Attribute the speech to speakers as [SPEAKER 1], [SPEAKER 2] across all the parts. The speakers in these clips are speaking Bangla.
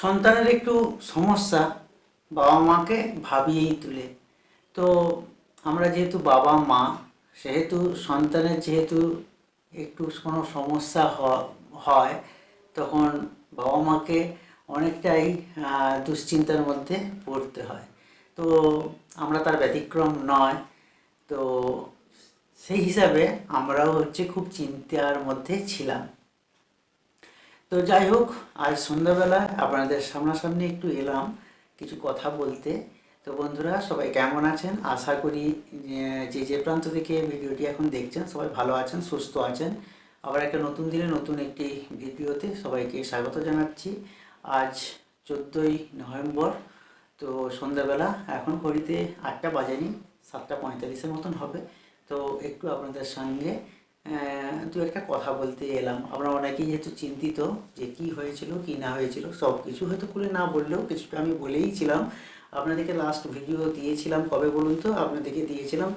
[SPEAKER 1] সন্তানের একটু সমস্যা, বাবা মাকে ভাবিয়েই তুলে। তো আমরা যেহেতু বাবা মা, সেহেতু সন্তানের যেহেতু একটু কোনো সমস্যা হয়, তখন বাবা মাকে অনেকটাই দুশ্চিন্তার মধ্যে পড়তে হয়। তো আমরা তার ব্যতিক্রম নয়। তো সেই হিসাবে আমরাও হচ্ছে খুব চিন্তার মধ্যে ছিলাম। তো যাই হোক, আজ সন্ধ্যাবেলা আপনাদের সামনাসামনি একটু এলাম কিছু কথা বলতে। তো বন্ধুরা, সবাই কেমন আছেন? আশা করি যে- যে প্রান্ত থেকে ভিডিওটি এখন দেখছেন, সবাই ভালো আছেন, সুস্থ আছেন। আবার একটা নতুন দিনে নতুন একটি ভিডিওতে সবাইকে স্বাগত জানাচ্ছি। আজ চোদ্দোই নভেম্বর, তো সন্ধ্যাবেলা, এখন ঘড়িতে আটটা বাজেনি, সাতটা পঁয়তাল্লিশের মতন হবে। তো একটু আপনাদের সঙ্গে দু একটা কথা বলতে এলাম। আমরা অনেকেই যেহেতু চিন্তিত যে কি হয়েছিল, কি না হয়েছিল সব কিছু হয়তো খুলে না বললেও কিছুটা আমি বলেই ছিলাম। আপনাদেরকে লাস্ট ভিডিও দিয়েছিলাম, কবে বলুন তো? আপনাদেরকে দিয়েছিলাম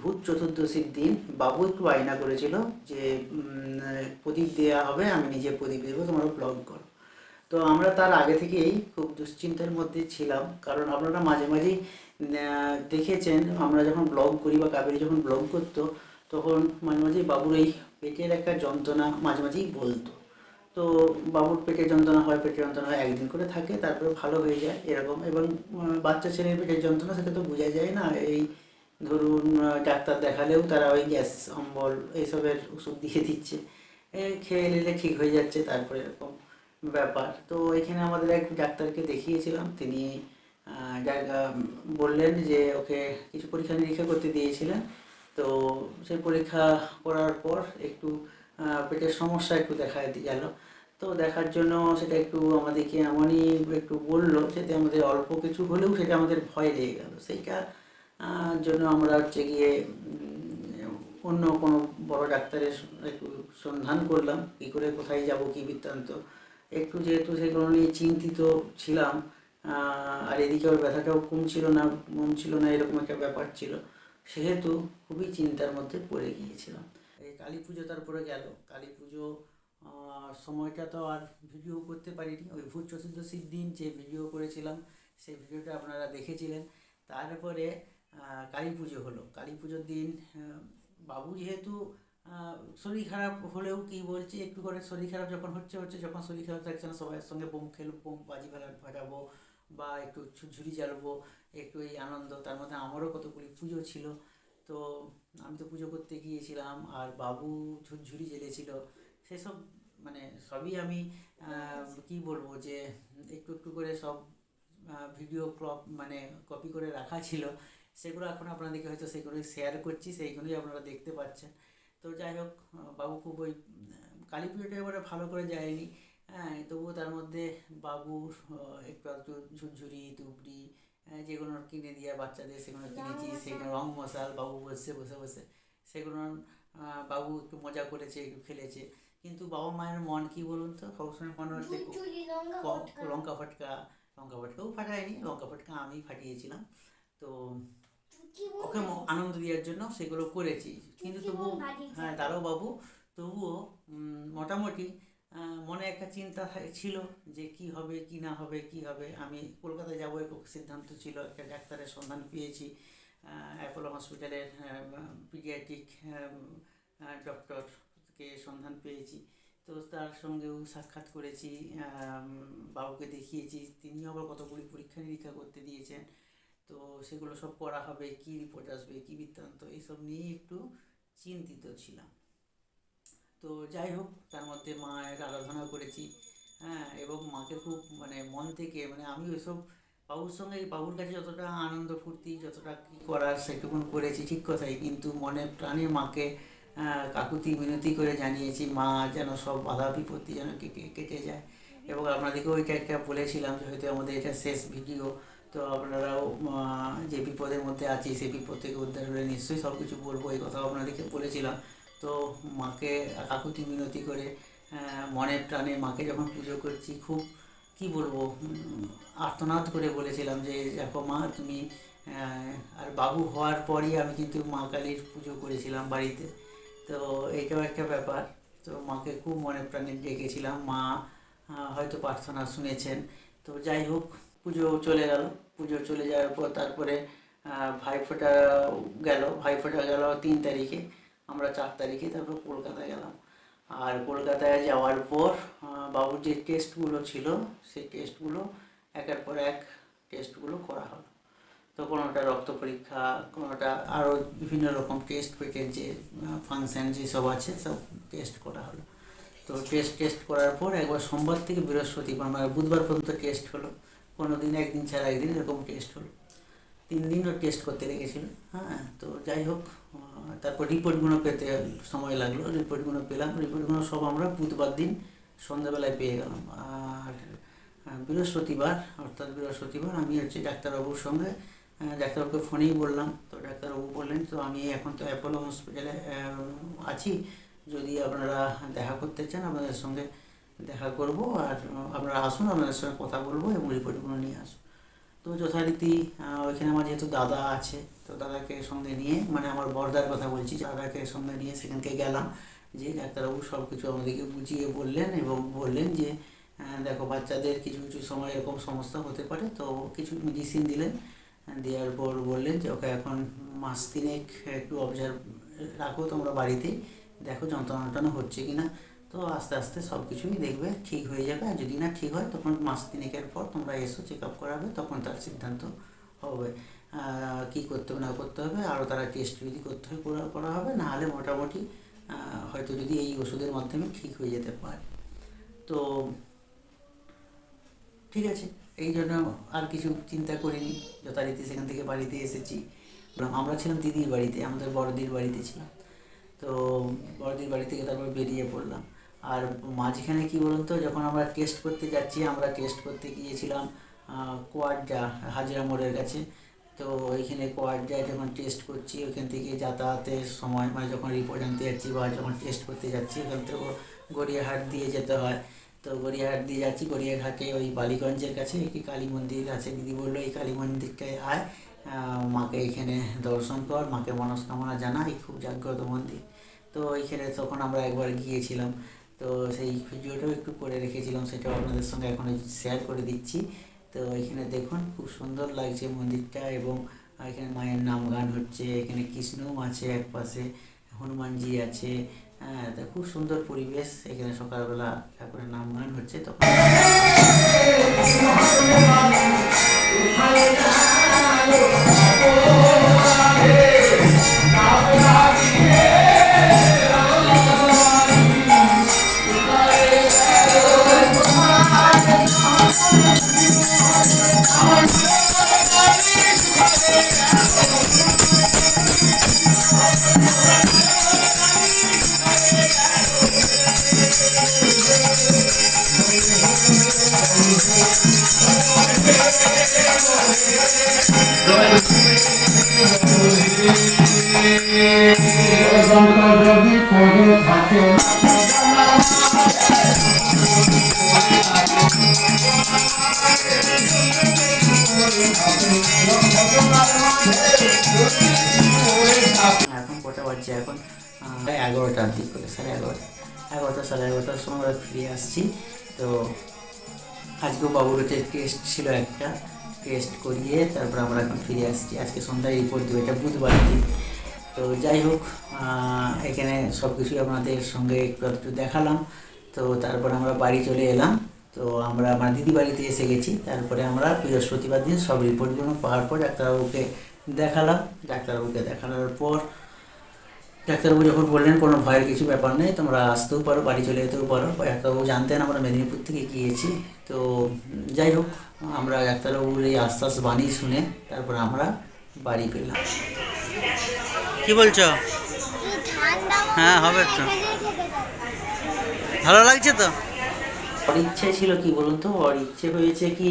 [SPEAKER 1] ভূত চতুর্দশীর দিন। বাবু একটু আয়না করেছিল যে প্রদীপ দেওয়া হবে, আমি নিজে প্রদীপ দেবো, তোমরা ব্লগ করো। তো আমরা তার আগে থেকেই খুব দুশ্চিন্তার মধ্যে ছিলাম। কারণ আপনারা মাঝে মাঝেই দেখেছেন, আমরা যখন ব্লগ করি বা কাবেরি যখন ব্লগ করতো তখন মাঝে মাঝেই বাবুর এই পেটের একটা যন্ত্রণা মাঝে মাঝেই বলতো। তো বাবুর পেটের যন্ত্রণা হয়, পেটের যন্ত্রণা হয়, একদিন করে থাকে, তারপরে ভালো হয়ে যায়, এরকম। এবং বাচ্চা ছেলের পেটের যন্ত্রণা সেটা তো বোঝা যায় না। এই ধরুন ডাক্তার দেখালেও তারা ওই গ্যাস, অম্বল এইসবের ওষুধ দিয়ে দিচ্ছে। খেয়ে নিলে ঠিক হয়ে যাচ্ছে, তারপরে এরকম ব্যাপার। তো এখানে আমাদের এক ডাক্তারকে দেখিয়েছিলাম, তিনি বললেন যে ওকে কিছু পরীক্ষা নিরীক্ষা করতে দিয়েছিলেন। তো সেই পরীক্ষা করার পর একটু পেটের সমস্যা একটু দেখা গেল। তো দেখার জন্য সেটা একটু আমাদেরকে এমনই একটু বলল যাতে আমাদের অল্প কিছু হলেও সেটা আমাদের ভয় লেগে গেল। সেইটা জন্য আমরা হচ্ছে গিয়ে অন্য কোনো বড় ডাক্তারের একটু সন্ধান করলাম, কী করে কোথায় যাব, কী বৃত্তান্ত। একটু যেহেতু সেগুলো নিয়ে চিন্তিত ছিলাম আর এদিকে ওর ব্যথাটাও কমছিল না কমছিল না, এরকম একটা ব্যাপার ছিল। সেহেতু খুবই চিন্তার মধ্যে পড়ে গিয়েছিলাম। এই কালী পুজো তারপরে গেল। কালী পুজো সময়টা তো আর ভিডিও করতে পারিনি। ওই ভূত চতুর্দশীর দিন যে ভিডিও করেছিলাম, সেই ভিডিওটা আপনারা দেখেছিলেন। তারপরে কালী পুজো হলো। কালী পুজোর দিন বাবু যেহেতু শরীর খারাপ হলেও কি বলছি, একটু করে শরীর খারাপ যখন হচ্ছে হচ্ছে, যখন শরীর খারাপ থাকছে না, সবাই সঙ্গে বোম খেলব, বোম বাজি ফেলা ফাটাবো বা একটু ঝুড়ি জ্বালবো, একটু এই আনন্দ, তার মধ্যে আমারও কতগুলি পুজো ছিল। তো আমি তো পুজো করতে গিয়েছিলাম, আর বাবু ঝুড়ি জ্বেলেছিল। সেসব মানে সবই আমি কি বলব যে একটু একটু করে সব ভিডিও ক্রপ মানে কপি করে রাখা ছিল। সেগুলো এখন আপনাদেরকে হয়তো সেগুলো শেয়ার করছি, সেইগুলোই আপনারা দেখতে পাচ্ছেন। তো যাই হোক বাবু খুব ওই কালী পুজোটা এবারে ভালো করে যায়নি। হ্যাঁ তবুও তার মধ্যে বাবুর একটু একটু ঝুরঝুরি তুবড়ি আহ, যেগুলো কিনে দিয়ে বাচ্চাদের সেগুলো কিনেছি সেগুলো রং মশাল বাবু বসে বসে বসে। সেগুলো বাবু একটু মজা করেছে একটু খেলেছে। কিন্তু বাবা মায়ের মন কি বলুন তো? সবসময় মনে হচ্ছে
[SPEAKER 2] লঙ্কা ফটকা।
[SPEAKER 1] লঙ্কা ফটকা লঙ্কা ফটকাও ফাটায়নি লঙ্কা ফটকা আমি ফাটিয়েছিলাম। তো ওকে আনন্দ দেওয়ার জন্য সেগুলো করেছি। কিন্তু তবুও হ্যাঁ তারও বাবু তবুও মোটামুটি মনে একটা চিন্তা ছিল যে কি হবে, কি না হবে, কি হবে। আমি কলকাতায় যাব এরকম সিদ্ধান্ত ছিল। একটা ডাক্তারের সন্ধান পেয়েছি। অ্যাপোলো হসপিটালের পিডিয়াট্রিক ডক্টরকে সন্ধান পেয়েছি। তো তার সঙ্গেও সাক্ষাৎ করেছি। বাবুকে দেখিয়েছি। তিনিও আবার কতগুলি পরীক্ষা নিরীক্ষা করতে দিয়েছেন। তো সেগুলো সব করা হবে, কি রিপোর্ট আসবে, কি বৃত্তান্ত, এইসব নিয়ে একটু চিন্তিত ছিলাম। তো যাই হোক, তার মধ্যে মায়ের আরাধনা করেছি। হ্যাঁ এবং মাকে খুব মানে মন থেকে মানে আমি ওইসব বাবুর সঙ্গে, বাবুর কাছে যতটা আনন্দ ফুর্তি, যতটা কী করার সেটুকুন করেছি ঠিক কথাই। কিন্তু মনে প্রাণে মাকে কাকুতি মিনতি করে জানিয়েছি, মা, যেন সব বাধা বিপত্তি যেন কেটে কেটে যায়। এবং আপনাদেরকেও এটা একটা বলেছিলাম যে হয়তো আমাদের এটা শেষ ভিডিও। তো আপনারাও যে বিপদের মধ্যে আছি, সেই বিপদ থেকে উদ্ধার হলে নিশ্চয়ই সব কিছু বলব এই কথাও আপনাদেরকে বলেছিলাম। তো মাকে কাকুতি মিনতি করে আহ, মনে প্রাণে মাকে যখন পুজো করছি খুব কি বলব আর্তনাদ করে বলেছিলাম যে দেখো মা তুমি আর বাবু হওয়ার পরই আমি কিন্তু মা কালীর পুজো করেছিলাম বাড়িতে। তো এইটাও একটা ব্যাপার। তো মাকে খুব মনে প্রাণে ডেকেছিলাম মা হয়তো প্রার্থনা শুনেছেন। তো যাই হোক পুজো চলে গেল। পুজো চলে যাওয়ার পর তারপরে ভাইফোঁটা গেল। ভাইফোঁটা গেল তিন তারিখে। আমরা চার তারিখে তারপর কলকাতায় গেলাম। আর কলকাতায় যাওয়ার পর বাবুর যে টেস্টগুলো ছিল, সেই টেস্টগুলো একের পর এক টেস্টগুলো করা হলো। তো কোনোটা রক্ত পরীক্ষা, কোনোটা আরও বিভিন্ন রকম টেস্ট পেটের যে ফাংশন যেসব আছে, সব টেস্ট করা হলো। তো টেস্ট টেস্ট করার পর একবার সোমবার থেকে বৃহস্পতিবার মানে বুধবার পর্যন্ত টেস্ট হলো। কোনো দিন একদিন ছাড়া একদিন এরকম টেস্ট হলো। তিন দিনও টেস্ট করতে লেগেছিল। হ্যাঁ তো যাই হোক তারপর রিপোর্টগুলো পেতে সময় লাগল রিপোর্টগুলো পেলাম রিপোর্টগুলো সব আমরা বুধবার দিন সন্ধ্যাবেলায় পেয়ে গেলাম। আর বৃহস্পতিবার, অর্থাৎ বৃহস্পতিবার আমি হচ্ছে ডাক্তারবাবুর সঙ্গে ডাক্তারবাবুকে ফোনেই বললাম। তো ডাক্তারবাবু বললেন, তো আমি এখন তো অ্যাপোলো হসপিটালে আছি। যদি আপনারা দেখা করতে চান, আপনাদের সঙ্গে দেখা করব। আর আপনারা আসুন, আপনাদের সঙ্গে কথা বলব এবং রিপোর্টগুলো নিয়ে আসুন। তো যথারীতি ওইখানে আমার যেহেতু দাদা আছে, তো দাদাকে সঙ্গে নিয়ে মানে আমার বর্দার কথা বলছি, দাদাকে সঙ্গে নিয়ে সেখানকে গেলাম। যে ডাক্তারবাবু সব কিছু আমাদেরকে বুঝিয়ে বললেন এবং বললেন যে দেখো, বাচ্চাদের কিছু কিছু সময় এরকম সমস্যা হতে পারে, তো কিছু মেডিসিন দিলেন। দেওয়ার পর বললেন যে, ওকে এখন মাস তিনেক একটু অবজার্ভ রাখো তোমরা বাড়িতেই দেখো যন্ত্রণা টন্ত্রণা হচ্ছে কি না তো আস্তে আস্তে সব কিছুই দেখবে, ঠিক হয়ে যাবে। আর যদি না ঠিক হয়, তখন মাস তিনেকের পর তোমরা এসো চেক আপ করাবে, তখন তার সিদ্ধান্ত হবে। কী করতে হবে, না করতে হবে, আরও তারা টেস্ট যদি করতে হয়, করা হবে নাহলে মোটামুটি হয়তো যদি এই ওষুধের মাধ্যমে ঠিক হয়ে যেতে পারে। তো ঠিক আছে, এই জন্য আর কিছু চিন্তা করিনি, যথারীতি সেখান থেকে বাড়িতে এসেছি। আমরা ছিলাম দিদির বাড়িতে, আমাদের বড়দির বাড়িতে ছিলাম। তো বড়দির বাড়ি থেকে তারপর বেরিয়ে পড়লাম। আর মাঝখানে কি বলুন তো, যখন আমরা টেস্ট করতে যাচ্ছি, আমরা টেস্ট করতে গিয়েছিলাম কোয়াড্ডা হাজিরা মোড়ের কাছে। তো ওইখানে কোয়াড্ডায় যখন টেস্ট করছি ওইখান থেকে যাতায়াতের সময় মানে যখন রিপোর্ট আনতে যাচ্ছি বা যখন টেস্ট করতে যাচ্ছি, ওখান থেকে গড়িয়াহাট দিয়ে যেতে হয়। তো গড়িয়াহাট দিয়ে যাচ্ছি গড়িয়াঘাটে ওই বালিগঞ্জের কাছে, একটি কালী মন্দির আছে। দিদি বলল, এই কালী মন্দিরটায় আয় মাকে এখানে দর্শন কর, মাকে মনস্কামনা জানাই, খুব জাগ্রত মন্দির। তো ওইখানে তখন আমরা একবার গিয়েছিলাম। তো সেই ভিডিওটাও একটু করে রেখেছিলাম, সেটাও আপনাদের সঙ্গে এখন শেয়ার করে দিচ্ছি। তো এখানে দেখুন, খুব সুন্দর লাগছে মন্দিরটা এবং এখানে মায়ের নাম গান হচ্ছে, এখানে কৃষ্ণও আছে এক পাশে, হনুমানজি আছে হ্যাঁ তা খুব সুন্দর পরিবেশ। এখানে সকালবেলা ঠাকুরের নাম গান হচ্ছে, তখন এগারোটার দিক করে, সাড়ে এগারোটা। এগারোটা সাড়ে এগারোটার সময় আমরা ফিরে আসছি। তো আজকেও বাবুর হচ্ছে টেস্ট ছিল একটা। টেস্ট করিয়ে তারপর আমরা এখন ফিরে আসছি। আজকে সন্ধ্যায় রিপোর্ট দেবো, এটা বুধবার দিন। তো যাই হোক এখানে সব কিছুই আপনাদের সঙ্গে একটু একটু দেখালাম। তো তারপর আমরা বাড়ি চলে এলাম। তো আমরা আমার দিদি বাড়িতে এসে গেছি। তারপরে আমরা বৃহস্পতিবার দিন সব রিপোর্টগুলো পাওয়ার পর ডাক্তারবাবুকে দেখালাম। ডাক্তারবাবুকে দেখানোর পর ডাক্তারবাবু যখন বললেন কোনো ভয়ের কিছু ব্যাপার নেই তোমরা আসতেও পারো বাড়ি চলে যেতেও পারো। ডাক্তারবাবু জানতেন আমরা মেদিনীপুর থেকে গিয়েছি তো যাই হোক আমরা ডাক্তারবাবুর এই আশ্বাস বাণী শুনে তারপর আমরা বাড়ি পেলাম কি বলছো? হ্যাঁ, হবে তো। ভালো লাগছে তো? ওর ইচ্ছে ছিল কি বলুন তো? ওর ইচ্ছে হয়েছে কি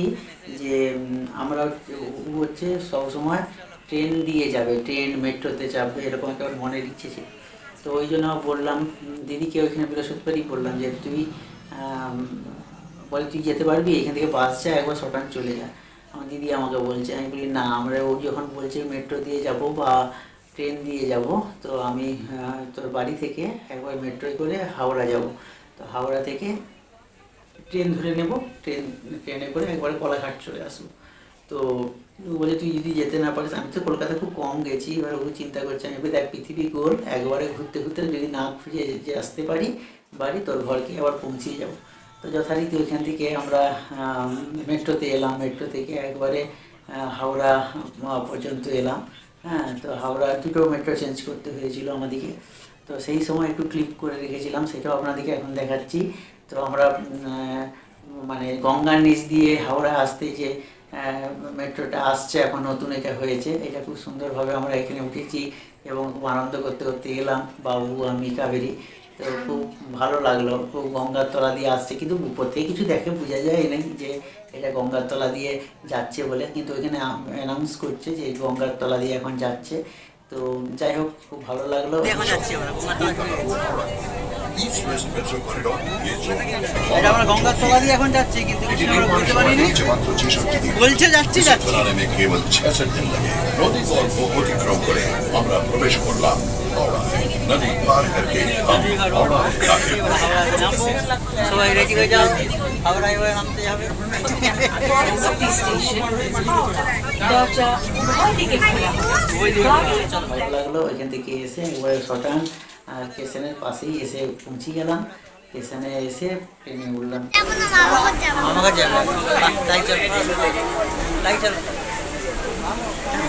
[SPEAKER 1] যে আমরা হচ্ছে সবসময় ট্রেন দিয়ে যাবে, ট্রেন, মেট্রোতে চাপবে এরকম একটা মনের ইচ্ছে ছিল। তো ওই জন্য বললাম দিদিকে ওইখানে বৃহস্পতিবারই বললাম যে, তুই বলে, তুই যেতে পারবি? এখান থেকে বাস যা, একবার শটান চলে যা। আমার দিদি আমাকে বলছে, আমি বলি, না, আমরা ও যখন বলছে মেট্রো দিয়ে যাব বা ট্রেন দিয়ে যাব, তো আমি তোর বাড়ি থেকে একবার মেট্রোয় করে হাওড়া যাব। তো হাওড়া থেকে ট্রেন ধরে নেব, ট্রেন, ট্রেনে করে একবারে কলাঘাট চলে আসব। তো ও বলে তুই যদি যেতে না পারিস, আমি তো কলকাতা খুব কম গেছি। এবার ও চিন্তা করছে, আমি দেখ, পৃথিবী গোল, একবারে ঘুরতে ঘুরতে যদি না ফিরে যে আসতে পারি, বাড়ি, তোর ঘরকে আবার পৌঁছিয়ে যাব। তো যথারীতি ওইখান থেকে আমরা মেট্রোতে এলাম। মেট্রো থেকে একবারে হাওড়া পর্যন্ত এলাম। হ্যাঁ তো হাওড়া দুটো মেট্রো চেঞ্জ করতে হয়েছিল আমাদেরকে। তো সেই সময় একটু ক্লিপ করে রেখেছিলাম, সেটাও আপনাদেরকে এখন দেখাচ্ছি। তো আমরা মানে গঙ্গার নিচ দিয়ে হাওড়া আসতে যে মেট্রোটা আসছে, এখন নতুন এটা হয়েছে। এটা খুব সুন্দরভাবে আমরা এখানে উঠেছি এবং খুব আনন্দ করতে করতে এলাম বাবু আমি কাবেরি তো খুব ভালো লাগল, খুব গঙ্গার তলা দিয়ে আসছে। কিন্তু উপর থেকে কিছু দেখে বোঝা যায় না যে এটা গঙ্গার তলা দিয়ে যাচ্ছে বলে। কিন্তু ওইখানে অ্যানাউন্স করছে যে গঙ্গার তলা দিয়ে এখন যাচ্ছে। তো যাই হোক, খুব ভালো লাগল। এটা আমরা গঙ্গার তলা এখন যাচ্ছি কিন্তু কিছু বলতে পারিনি। বলছে যাচ্ছি
[SPEAKER 3] আচ্ছা, অতিক্রম করে আমরা প্রবেশ করলাম নদী পার
[SPEAKER 1] করকে সবাই রেডি হয়ে যাও হাওড়া এবার নামতে যাবে লাগল ওইখান থেকে এসে শটান স্টেশনের পাশেই এসে পৌঁছে গেলাম। স্টেশনে এসে ট্রেনে উঠলাম। তাই চল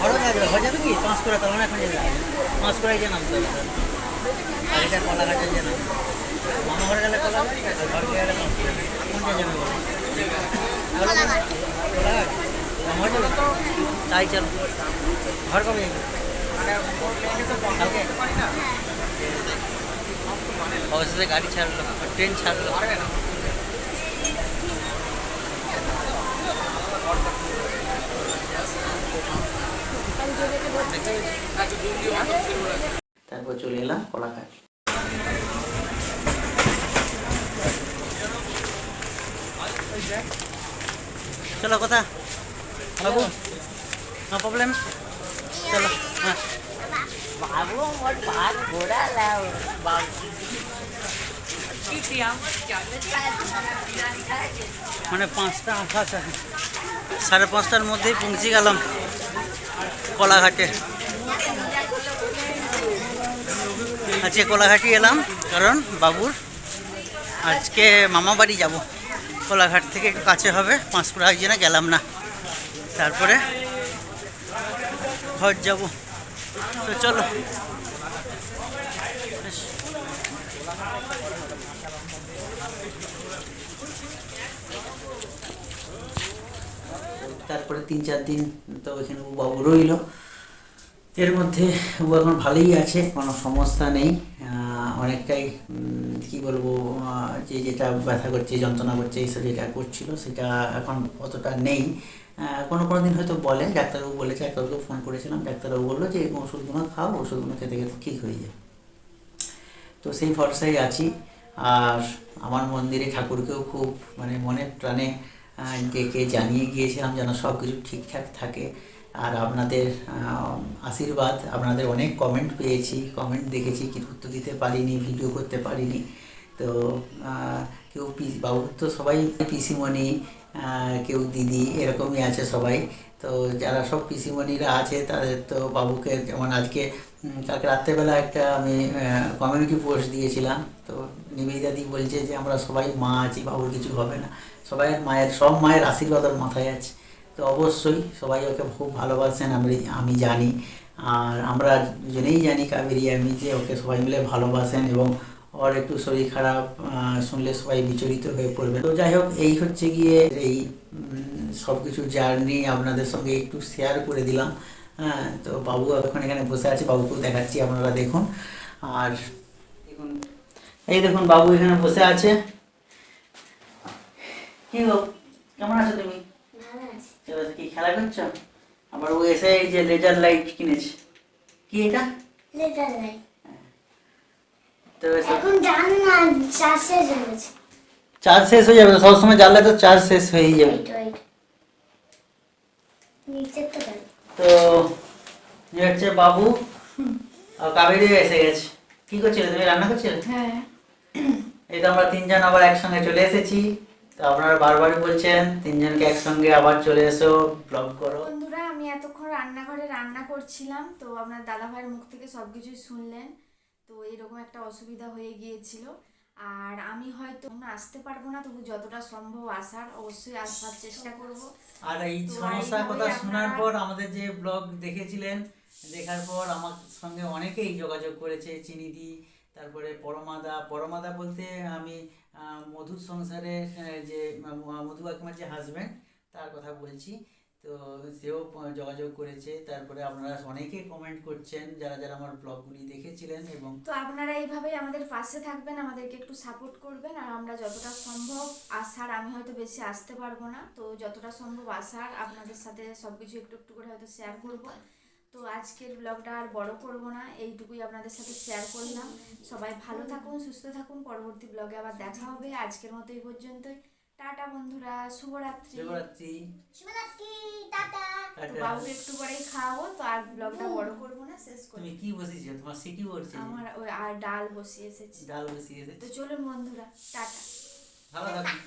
[SPEAKER 1] ঘরে আর আর কবে অবশেষে গাড়ি ছাড়লো ট্রেন ছাড়লো। তারপর চলে এলাম কলাঘাট চলো কথা। বাবু নো প্রবলেম চলো হ্যাঁ। মানে পাঁচটা আঠাশ আছে। সাড়ে পাঁচটার মধ্যেই পৌঁছে গেলাম কলাঘাটে। আজকে কোলাঘাটই এলাম, কারণ বাবুর আজকে মামা বাড়ি যাব। কোলাঘাট থেকে একটু কাছে হবে পাঁশকুড়া ওই জন্য গেলাম না। তারপরে ঘর যাব। তো চলো। তারপরে তিন চার দিন তো ওইখানে বাবু রইল। এর মধ্যে ও এখন ভালোই আছে, কোনো সমস্যা নেই। অনেকটাই কি বলব যে যেটা ব্যথা করছে, যন্ত্রণা করছে এইসব যেটা করছিল, সেটা এখন অতটা নেই। কোনো কোনো দিন হয়তো বলে ডাক্তারবাবু বলেছে ডাক্তারবাবুকে ফোন করেছিলাম, ডাক্তারবাবু বলল যে ওষুধগুলো খাও, ওষুধগুলো খেতে খেতে ঠিক হয়ে যায়। তো সেই ভরসায় আছি। আর আমার মন্দিরে ঠাকুরকেও খুব মানে মনের প্রাণে ডেকে জানিয়ে গিয়েছিলাম যেন সব কিছু ঠিকঠাক থাকে। আর আপনাদের আশীর্বাদ, আপনাদের অনেক কমেন্ট পেয়েছি কমেন্ট দেখেছি কিন্তু উত্তর দিতে পারিনি ভিডিও করতে পারিনি। তো কেউ পিস বাবুর তো সবাই পিসিমণি কেউ দিদি এরকমই আছে সবাই। তো যারা সব পিসিমণিরা আছে, তাদের তো বাবুকে যেমন আজকে কালকে রাত্রেবেলা একটা আমি কমিউনিটি পোস্ট দিয়েছিলাম। তো নিবেদিতা দি বলছে যে, আমরা সবাই মা আছি, বাবুর কিছু হবে না। সবাই মায়ের, সব মায়ের আশীর্বাদ মাথায় আছে। তো অবশ্যই সবাই ওকে খুব ভালোবাসেন, আমি আমি জানি। আর আমরা জেনেই জানি কাবেরি আমি যে ওকে সবাই মিলে ভালোবাসেন এবং ওর একটু শরীর খারাপ শুনলে সবাই বিচলিত হয়ে পড়বে তো যাই হোক, এই হচ্ছে গিয়ে এই সব কিছু জার্নি আপনাদের সঙ্গে একটু শেয়ার করে দিলাম। হ্যাঁ তো বাবু এখন এখানে বসে আছে, বাবুকেও দেখাচ্ছি, আপনারা দেখুন। আর দেখুন, এই দেখুন, বাবু এখানে বসে আছে। কি গো, কেমন আছো তুমি? এবার কি খেলা করছ? আবার ও এসে এই যে লেজার লাইট কিনেছে। কি এটা?
[SPEAKER 2] লেটার নাই
[SPEAKER 1] তো
[SPEAKER 2] এখন জান না চাষ শেষ হয়ে গেছে।
[SPEAKER 1] চার্জ শেষ হয়ে যাবে তো সবসময় জ্বাললে তো চার্জ শেষ হয়েই যাবে।
[SPEAKER 2] তো
[SPEAKER 1] এই হচ্ছে বাবু আর কাবেরি এসে গেছে। কি করছিলে তুমি? রান্না করছিলে?
[SPEAKER 2] হ্যাঁ।
[SPEAKER 1] এই তো আমরা তিনজন আবার একসঙ্গে চলে এসেছি। তো আপনারা বারবারই বলছেন তিনজনকে একসঙ্গে আবার চলে এসো ব্লগ করো।
[SPEAKER 4] বন্ধুরা আমি এতক্ষণ রান্নাঘরে রান্না করছিলাম তো আপনার দাদা ভাইয়ের মুখ থেকে সব কিছুই শুনলেন তো এরকম একটা অসুবিধা হয়ে গিয়েছিল। আর আমি হয়তো আসতে পারব না তবু যতটা সম্ভব আসার অবশ্যই আসার চেষ্টা করব।
[SPEAKER 1] আর এই সমস্যার কথা শোনার পর আমাদের যে ব্লগ দেখেছিলেন দেখার পর আমার সঙ্গে অনেকেই যোগাযোগ করেছে চিনিদি তারপরে পরমাদা পরমাদা বলতে আমি মধুর সংসারে যে মধু কাকিমার যে হাজব্যান্ড তার কথা বলছি। তো সেও যোগাযোগ করেছে। তারপরে আপনারা অনেকেই কমেন্ট করছেন, যারা যারা আমার ব্লগগুলি দেখেছিলেন এবং
[SPEAKER 4] তো আপনারা এইভাবেই আমাদের পাশে থাকবেন, আমাদেরকে একটু সাপোর্ট করবেন। আর আমরা যতটা সম্ভব আসার আমি হয়তো বেশি আসতে পারব না। তো যতটা সম্ভব আসার আপনাদের সাথে সব কিছু একটু একটু করে হয়তো শেয়ার করব। তো আজকের ব্লগটা আর বড় করব না এইটুকুই আপনাদের সাথে শেয়ার করলাম। সবাই ভালো থাকুন সুস্থ থাকুন পরবর্তী ব্লগে আবার দেখা হবে। আজকের মতো এই পর্যন্তই। টাটা বন্ধুরা শুভরাত্রি।
[SPEAKER 1] শিবরাত্রি
[SPEAKER 2] শুভরাত্রি টাটা।
[SPEAKER 4] তো। বাবুকে একটু পরেই খাওয়াবো তো আর ব্লগটা বড় করব না শেষ করব।
[SPEAKER 1] তুমি কি বসেছো? তোমার সে কি
[SPEAKER 4] আমার ওই আর ডাল বসিয়ে এসেছি।
[SPEAKER 1] ডাল বসিয়ে
[SPEAKER 4] তো চলুন বন্ধুরা টাটা।
[SPEAKER 1] ভালো থাকুন